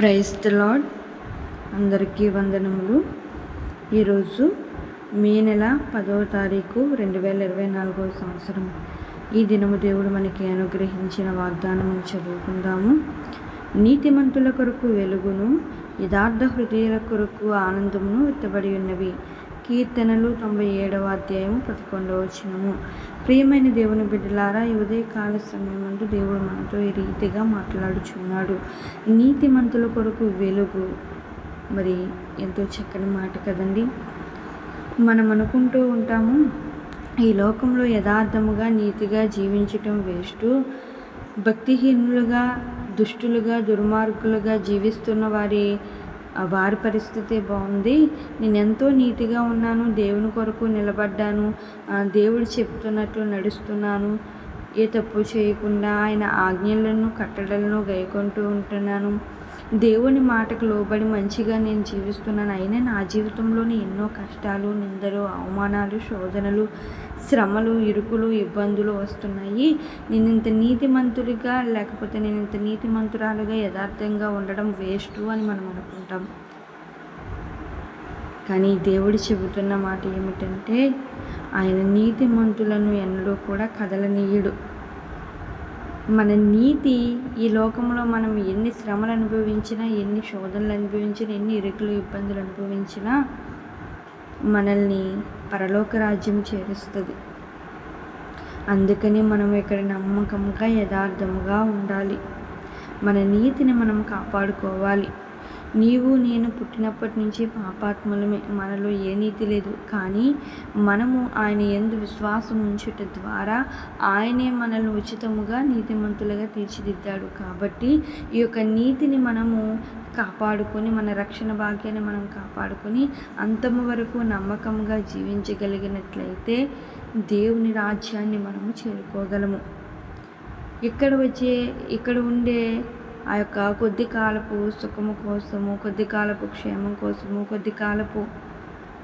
Praise lord అందరికీ వందనములు. ఈరోజు మే నెల పదవ తారీఖు రెండు వేల ఇరవై నాలుగవ సంవత్సరం. ఈ దినము దేవుడు మనకి అనుగ్రహించిన వాగ్దానం చదువుకుందాము. నీతిమంతుల కొరకు వెలుగును యథార్థ హృదయాల కొరకు ఆనందమును ఎత్తబడి ఉన్నవి. కీర్తనలు తొంభై ఏడవ అధ్యాయం పదకొండవ వచనము. ప్రియమైన దేవుని బిడ్డలారా ఈ ఉదయకాల సమయమందు దేవుడు మనతో ఈ రీతిగా మాట్లాడుచున్నాడు. నీతిమంతుల కొరకు వెలుగు. మరి ఎంతో చక్కని మాట కదండి. మనం అనుకుంటూ ఉంటాము ఈ లోకంలో యథార్థముగా నీతిగా జీవించటం వేస్ట్. భక్తిహీనులుగా దుష్టులుగా దుర్మార్గులుగా జీవిస్తున్న వారి వారి పరిస్థితి బాగుంది. నేను ఎంతో నీతిగా ఉన్నాను. దేవుని కొరకు నిలబడ్డాను. దేవుడు చెప్తున్నట్లు నడుస్తున్నాను. ఏ తప్పు చేయకుండా ఆయన ఆజ్ఞలను కట్టడలను గైకొంటూ ఉంటున్నాను. దేవుని మాటకు లోబడి మంచిగా నేను జీవిస్తున్నాను. అయినా నా జీవితంలోని ఎన్నో కష్టాలు నిందలు అవమానాలు శోధనలు శ్రమలు ఇరుకులు ఇబ్బందులు వస్తున్నాయి. నేను ఇంత నీతిమంతుడిగా లేకపోతే నేను ఇంత నీతిమంతురాలుగా యథార్థంగా ఉండడం వేస్ట్ అని మనం అనుకుంటాం. కానీ దేవుడు చెబుతున్న మాట ఏమిటంటే ఆయన నీతిమంతులను ఎన్నడూ కూడా కదలనీయుడు. మన నీతి ఈ లోకంలో మనం ఎన్ని శ్రమలు అనుభవించినా ఎన్ని శోధనలు అనుభవించినా ఎన్ని ఇరుకులు ఇబ్బందులు అనుభవించినా మనల్ని పరలోక రాజ్యం చేరుస్తుంది. అందుకని మనం ఇక్కడ నమ్మకంగా యథార్థముగా ఉండాలి. మన నీతిని మనం కాపాడుకోవాలి. నీవు నేను పుట్టినప్పటి నుంచి పాపాత్ములమే. మనలో ఏ నీతి లేదు. కానీ మనము ఆయన ఎందు విశ్వాసం ఉంచుట ద్వారా ఆయనే మనల్ని ఉచితముగా నీతిమంతులుగా తీర్చిదిద్దాడు. కాబట్టి ఈ యొక్క నీతిని మనము కాపాడుకొని మన రక్షణ భాగ్యాన్ని మనం కాపాడుకొని అంతము వరకు నమ్మకంగా జీవించగలిగినట్లయితే దేవుని రాజ్యాన్ని మనము చేరుకోగలము. ఇక్కడ వచ్చే ఇక్కడ ఉండే ఆ యొక్క కొద్ది కాలపు సుఖము కోసము కొద్ది కాలపు క్షేమం కోసము కొద్ది కాలపు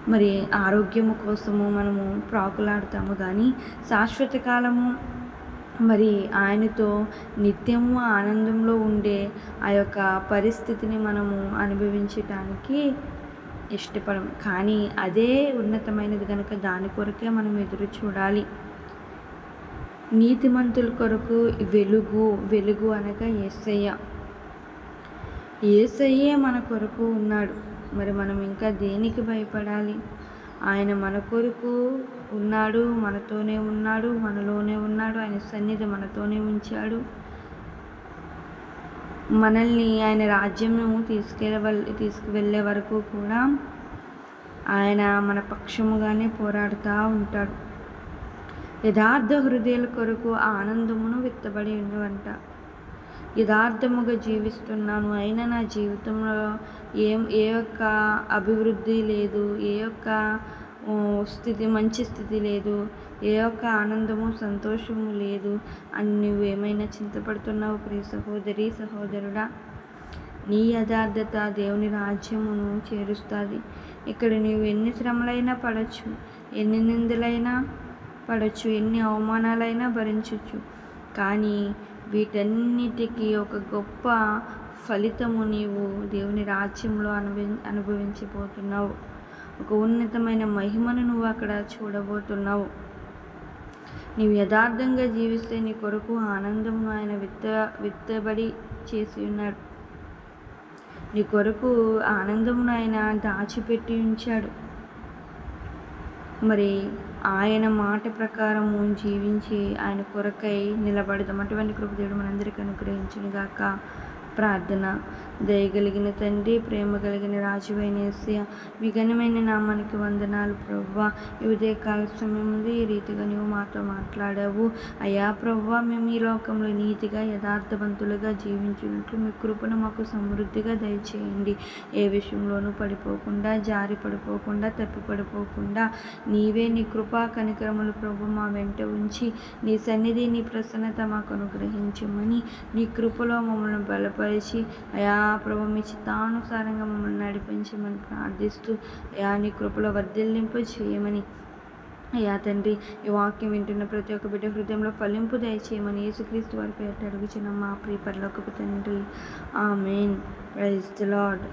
మరి ఆరోగ్యము కోసము మనము ప్రాకులాడతాము. కానీ శాశ్వత కాలము మరి ఆయనతో నిత్యము ఆనందంలో ఉండే ఆ యొక్క పరిస్థితిని మనము అనుభవించటానికి ఇష్టపడం కానీ అదే ఉన్నతమైనది కనుక దాని కొరకే మనం ఎదురు చూడాలి. నీతిమంతుల కొరకు వెలుగు వెలుగు అనగా ఏసయ్య. ఏసయ్యే మన కొరకు ఉన్నాడు. మరి మనం ఇంకా దేనికి భయపడాలి? ఆయన మన కొరకు ఉన్నాడు మనతోనే ఉన్నాడు మనలోనే ఉన్నాడు ఆయన సన్నిధి మనతోనే ఉంచాడు. మనల్ని ఆయన రాజ్యము తీసుకెళ్ళ తీసుకువెళ్ళే వరకు కూడా ఆయన మన పక్షముగానే పోరాడుతూ ఉంటాడు. యథార్థ హృదయాల కొరకు ఆనందమును విత్తబడి ఉన్నవంట యథార్థముగా జీవిస్తున్నాను అయినా నా జీవితంలో ఏం ఏ యొక్క అభివృద్ధి లేదు ఏ యొక్క స్థితి మంచి స్థితి లేదు ఏ యొక్క ఆనందము సంతోషము లేదు అని నువ్వు ఏమైనా చింతపడుతున్నావు? ప్రియ సహోదరి సహోదరుడా నీ యథార్థత దేవుని రాజ్యమును చేరుస్తుంది. ఇక్కడ నీవు ఎన్ని శ్రమలైనా పడవచ్చు ఎన్ని నిందలైనా పడవచ్చు ఎన్ని అవమానాలైనా భరించవచ్చు కానీ వీటన్నిటికీ ఒక గొప్ప ఫలితము నీవు దేవుని రాజ్యంలో అనుభవి అనుభవించబోతున్నావు. ఒక ఉన్నతమైన మహిమను నువ్వు అక్కడ చూడబోతున్నావు. నీవు యథార్థంగా జీవిస్తే నీ కొరకు ఆనందమును ఆయన విత్త విత్తబడి చేసి ఉన్నాడు. నీ కొరకు ఆనందమును ఆయన దాచిపెట్టి ఉంచాడు. మరి ఆయన మాట ప్రకారము జీవించి ఆయన కొరకై నిలబడదాం. అటువంటి కృపదేవుడు మనందరికీ అనుగ్రహించునుగాక. ప్రార్థన. దయగలిగిన తండ్రి ప్రేమ కలిగిన రాజువైన ఏసయ మీ ఘనమైన నామానికి వందనాలు ప్రవ్వ. ఈ ఉదయకాల సమయం ఉంది ఈ రీతిగా నీవు మాతో మాట్లాడావు. అయ్యా ప్రవ్వ మేము ఈ లోకంలో నీతిగా యథార్థవంతులుగా జీవించినట్లు మీ కృపను మాకు సమృద్ధిగా దయచేయండి. ఏ విషయంలోనూ పడిపోకుండా జారి పడిపోకుండా తప్పి పడిపోకుండా నీవే నీ కృపా కనికరములు ప్రభు మా వెంట ఉంచి నీ సన్నిధి నీ ప్రసన్నత మాకు అనుగ్రహించమని నీ కృపలో మమ్మల్ని బలపరిచి అయా ప్రభు మీ చిత్తానుసారంగా మమ్మల్ని నడిపించమని ప్రార్థిస్తూ అయా నీ కృపలో వర్ధిల్లింపు చేయమని. అయ్యా తండ్రి ఈ వాక్యం వింటున్న ప్రతి ఒక్క బిడ్డ హృదయంలో ఫలింపు దయచేయమని యేసుక్రీస్తు వారి పేరు అడుగుచిన మా ప్రియ పరలోకపు తండ్రి. Main praise the lord